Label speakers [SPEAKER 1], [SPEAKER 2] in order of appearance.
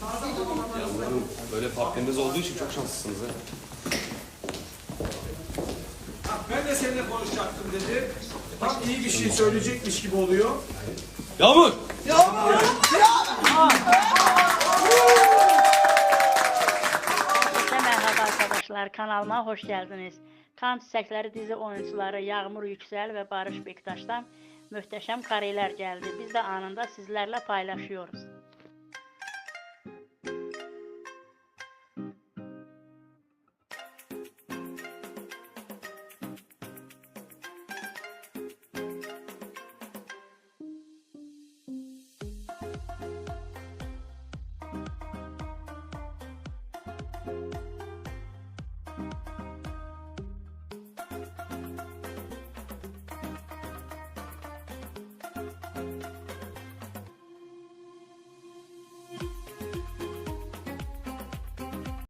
[SPEAKER 1] Yavrum böyle partneriniz olduğu için çok şanslısınız ha.
[SPEAKER 2] Ha, Ben de seninle konuşacaktım dedi. Tam iyi bir şey söyleyecekmiş gibi oluyor.
[SPEAKER 1] Yağmur!
[SPEAKER 3] Herkese merhaba arkadaşlar. Kanalıma hoş geldiniz. Kan Çiçekleri dizi oyuncuları Yağmur Yüksel ve Barış Bektaş'tan muhteşem kareler geldi. Biz de anında sizlerle paylaşıyoruz.